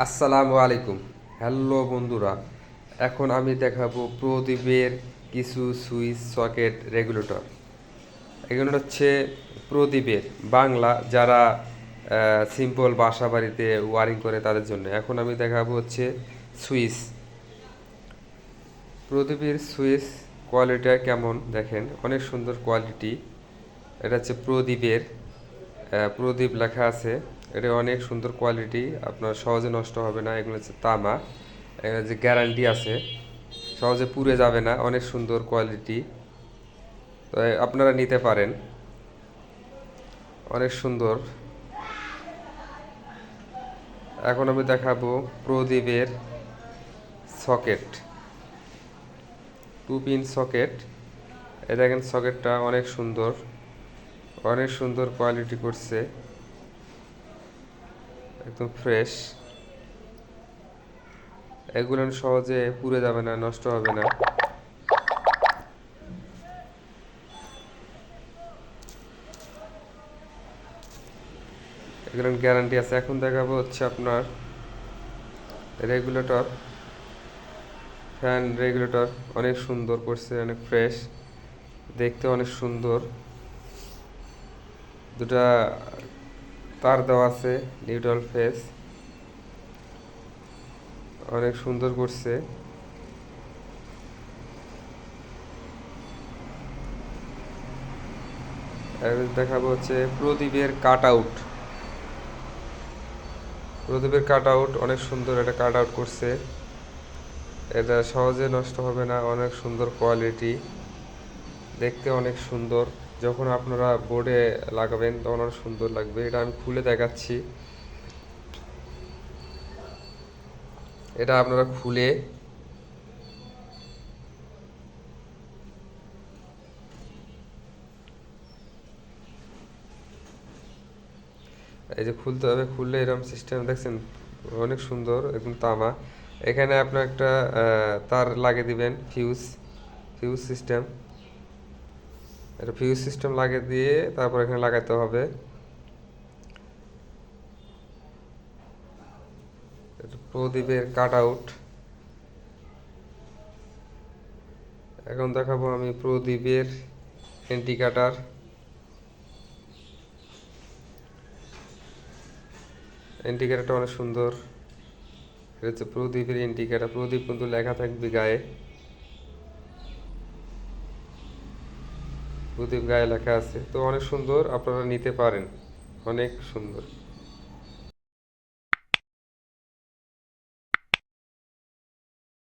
আসসালামু আলাইকুম। হ্যালো বন্ধুরা, এখন আমি দেখাবো প্রদীপের কিছু সুইচ সকেট রেগুলেটর। এগুলো হচ্ছে প্রদীপের, বাংলা, যারা সিম্পল বাসা বাড়িতে ওয়ারিং করে তাদের জন্য। এখন আমি দেখাবো হচ্ছে সুইচ। প্রদীপের সুইচ কোয়ালিটিটা কেমন দেখেন? অনেক সুন্দর কোয়ালিটি এটা হচ্ছে প্রদীপের প্রদীপ লেখা আছে। এটা অনেক সুন্দর কোয়ালিটি আপনার সহজে নষ্ট হবে না। এগুলো হচ্ছে তামা। এগুলো যে গ্যারান্টি আছে, সহজে পুড়ে যাবে না, অনেক সুন্দর কোয়ালিটি তো আপনারা নিতে পারেন। অনেক সুন্দর। এখন আমি দেখাবো প্রদীপের সকেট টু পিন সকেট এ দেখেন সকেটটা অনেক সুন্দর। অনেক সুন্দর কোয়ালিটি করছে। একদম ফ্রেশ এগুলো সহজে পুড়ে যাবে না, নষ্ট হবে না। এগুলো গ্যারান্টি আছে। এখন দেখাবো হচ্ছে আপনার রেগুলেটর ফ্যান রেগুলেটর অনেক সুন্দর করছে, অনেক ফ্রেশ দেখতে অনেক সুন্দর। দুটা তার দেওয়া আছে নিউট্রাল ফেস অনেক সুন্দর করছে। দেখাবো হচ্ছে প্রদীপের কাট আউট প্রদীপের কাট আউট অনেক সুন্দর এটা কাট আউট করছে। এটা সহজে নষ্ট হবে না, অনেক সুন্দর কোয়ালিটি দেখতে অনেক সুন্দর। যখন আপনারা বোর্ডে লাগাবেন, তখন অনেক সুন্দর লাগবে। এটা আমি খুলে দেখাচ্ছি। এটা আপনারা খুলে এই যে খুলতে হবে, খুললে এরকম সিস্টেম দেখছেন? অনেক সুন্দর, একদম তামা। এখানে আপনার একটা তার লাগিয়ে দিবেন ফিউজ ফিউজ সিস্টেম এটা ফিউজ সিস্টেম লাগিয়ে দিয়ে তারপর এখানে লাগাতে হবে। প্রদীপের কাট আউট এখন দেখাবো আমি প্রদীপের ইন্ডিকেটার ইন্ডিকেটারটা অনেক সুন্দর। এটা হচ্ছে প্রদীপের ইন্ডিকেটার প্রদীপ কিন্তু লেখা থাকবে গায়ে। প্রদীপ গায়ে লেখা আছে। তো অনেক সুন্দর আপনারা নিতে পারেন। অনেক সুন্দর।